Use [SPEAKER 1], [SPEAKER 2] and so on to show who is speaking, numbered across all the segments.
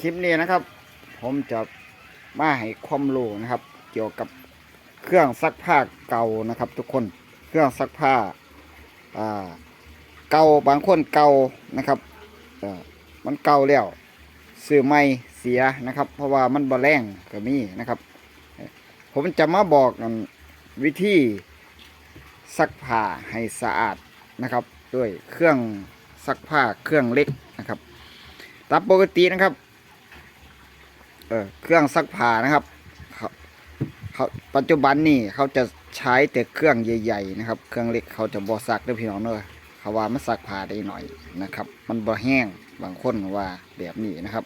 [SPEAKER 1] คลิปนี้นะครับ ผมจะมาให้ความรู้นะครับ เกี่ยวกับเครื่องซักผ้าเก่านะครับ ทุกคนเครื่องซักผ้าเก่าบางคนเก่านะครับมันเก่าแล้วซื้อใหม่เสียนะครับ เพราะว่ามันบ่แรงก็มีนะครับ ผมจะมาบอกวิธีซักผ้าให้สะอาดนะครับ ด้วยเครื่องซักผ้าเครื่องเล็กนะครับตามปกตินะครับ เออเครื่องซักผ้านะครับเขาเขาปัจจุบันนี่เขาจะใช้แต่เครื่องใหญ่ๆนะครับ เครื่องเล็กเขาจะบ่ซักด้อพี่น้องเด้อเขาว่ามันซักผ้าได้หน่อยนะครับ มันบ่แห้งบางคนว่าแบบนี้นะครับ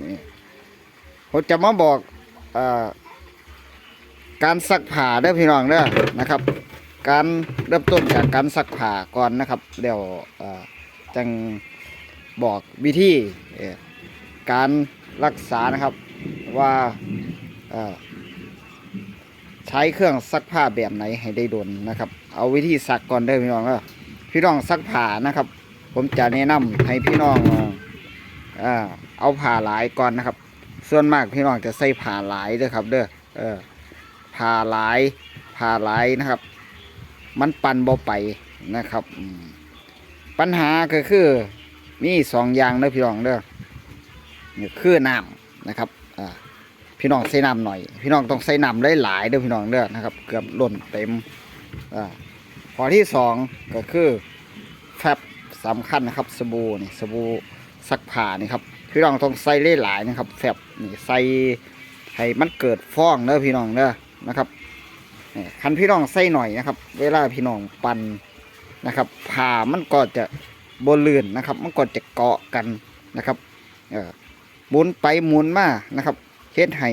[SPEAKER 1] นี่ผมจะมาบอกอการซักผ้าเด้อพี่น้องเด้อนะครับ การเริ่มต้นจากการซักผ้าก่อนนะครับเดี๋ยวจังบอกวิธีการ รักษานะครับว่าใช้เครื่องซักผ้าแบบไหนให้ได้ดนนะครับ เอาวิธีซักก่อนเด้อพี่น้องเด้อพี่น้องซักผ้านะครับ ผมจะแนะนำให้พี่น้องเออเอาผ้าหลายก่อนนะครับ ส่วนมากพี่น้องจะใส่ผ้าหลายเด้อครับ เด้อผ่าหลายผ่าหลายนะครับ มันปั่นบ่ไปนะครับ ปัญหาก็คือมีสองอย่างเด้อพี่น้องเด้อ นี่คือน้ำนะครับอ่าพี่น้องใส่น้ำหน่อย พี่น้องต้องใส่น้ำหลายๆเด้อพี่น้องเด้อนะครับ เกือบล้นเต็มอ่าข้อที่สองก็คือแฟบสำคัญนะครับสบู่นี่สบู่ซักผ้านี่ครับพี่น้องต้องใส่หลายๆนะครับแฟบนี่ใส่ให้มันเกิดฟองเด้อพี่น้องเด้อนะครับนี่คันพี่น้องใส่หน่อยนะครับ เวลาพี่น้องปั่นนะครับผ่ามันก็จะบนลื่นนะครับ มันก็จะเกาะกันนะครับ เออ หมุนไปหมุนมานะครับเฮ็ดให้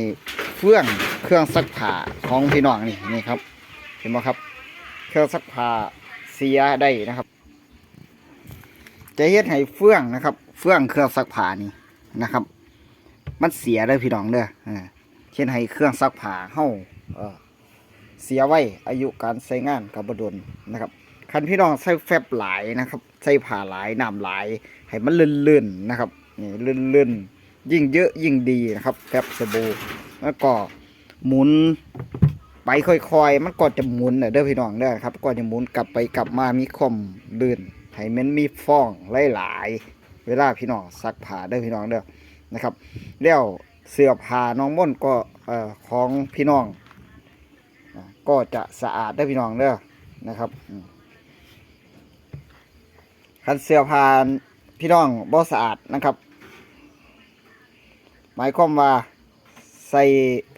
[SPEAKER 1] เฟื่องเครื่องซักผ้าของพี่น้องนี่นี่ครับ เห็นไหมครับ เครื่องซักผ้าเสียได้นะครับ จะเฮ็ดให้เฟื่องนะครับ เฟื่องเครื่องซักผ้านี่นะครับ มันเสียเลยพี่น้องเด้ออ่าเช่นให้เครื่องซักผ้าเฮาเอ่อเสียไว้อายุการใช้งานกับบดลนะครับคันพี่น้องใส่แฟบหลายนะครับใส่ผ้าหลายน้ำหลาย ให้มันลื่นๆนะครับนี่ลื่นๆ ยิ่งเยอะยิ่งดีนะครับแฟบสบู่แล้วก็หมุนไปค่อยๆ มันก็จะหมุนเด้อพี่น้องเด้อครับ ก็จะหมุนกลับไปกลับมามีคมลื่นให้มันมีฟองหลายๆเวลาพี่น้องซักผ้าเด้อพี่น้องเด้อนะครับแล้วเสื้อผ้าน้องม่นก็ของพี่น้อง ก็จะสะอาดได้อพี่น้องเด้อนะครับคันเสื้อผ้าพี่น้องบ่สะอาดนะครับ หมายความว่าใส่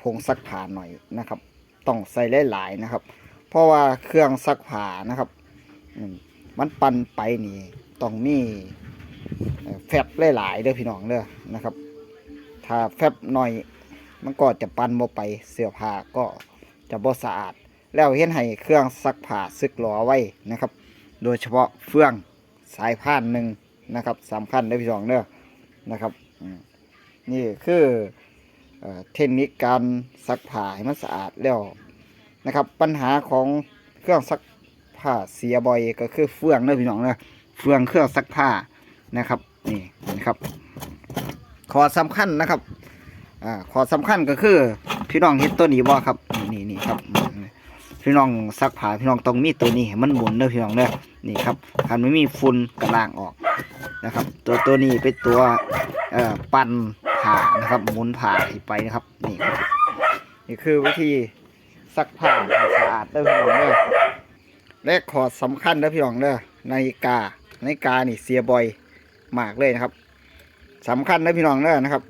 [SPEAKER 1] ผงซักผ้าหน่อยนะครับ ต้องใส่หลายๆนะครับ เพราะว่าเครื่องซักผ้านะครับมันปั่นไปนี่ต้องมีแฟบหลายๆเด้อพี่น้องเด้อนะครับ ถ้าแฟบหน่อยมันก็จะปั่นบ่ไปเสื้อผ้าก็จะบ่สะอาด แล้วเห็นให้เครื่องซักผ้าซึกหลอไว้นะครับ โดยเฉพาะเฟืองสายพานหนึ่งนะครับสำคัญเด้อพี่น้องเด้อนะครับอืม นี่คือเทคนิคการซักผ้าให้มันสะอาดแล้วนะครับ ปัญหาของเครื่องซักผ้าเสียบ่อยก็คือเฟืองเด้อพี่น้องเด้อเฟืองเครื่องซักผ้านะครับนี่นะครับข้อสำคัญนะครับอ่าข้อสำคัญก็คือ พี่น้องเห็นตัวนี้บ่ครับนี่นี่ครับพี่น้องซักผ้าพี่น้องต้องมีตัวนี้มันหมุนเด้อพี่น้องเด้อนี่ครับคันไม่มีฝุ่นกระล่างออกนะครับ ตัวตัวนี้เป็นตัวเอ่อปั่น ผ้านะครับหมุนผ้าที่ไปนะครับ นี่นี่คือวิธีซักผ้าให้สะอาดเด้อพี่น้องเด้อและข้อสำคัญเด้อพี่น้องเด้อนาฬิกานาฬิกานี่เสียบ่อยมากเลยนะครับสำคัญนะพี่น้องเด้อนะครับ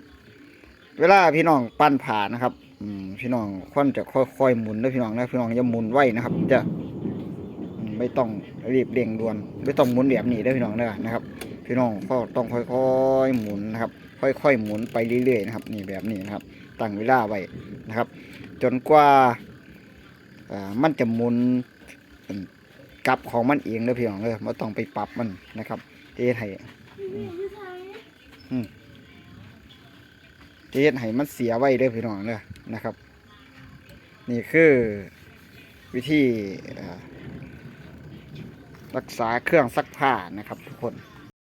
[SPEAKER 1] เวลาพี่น้องปั้นผ่านะครับอืมพี่น้องค่อนจะค่อยๆหมุนนะพี่น้องนะพี่น้องอย่าหมุนไว้นะครับ จะไม่ต้องรีบเร่งด่วน ไม่ต้องหมุนแบบนี้เด้อพี่น้องเด้อนะครับ พี่น้องก็ต้องค่อยๆหมุนนะครับ ค่อยๆหมุนไปเรื่อยๆนะครับนี่แบบนี้นะครับ ตั้งเวลาไว้นะครับ จนกว่าามันจะหมุนกลับของมันเองเด้อพี่น้องเด้อไม่ต้องไปปรับมันนะครับเทให้จะเฮ็ดให้มันเสียไว้เด้อพี่น้องเด้อนะครับ นี่คือวิธีรักษาเครื่องซักผ้านะครับทุกคน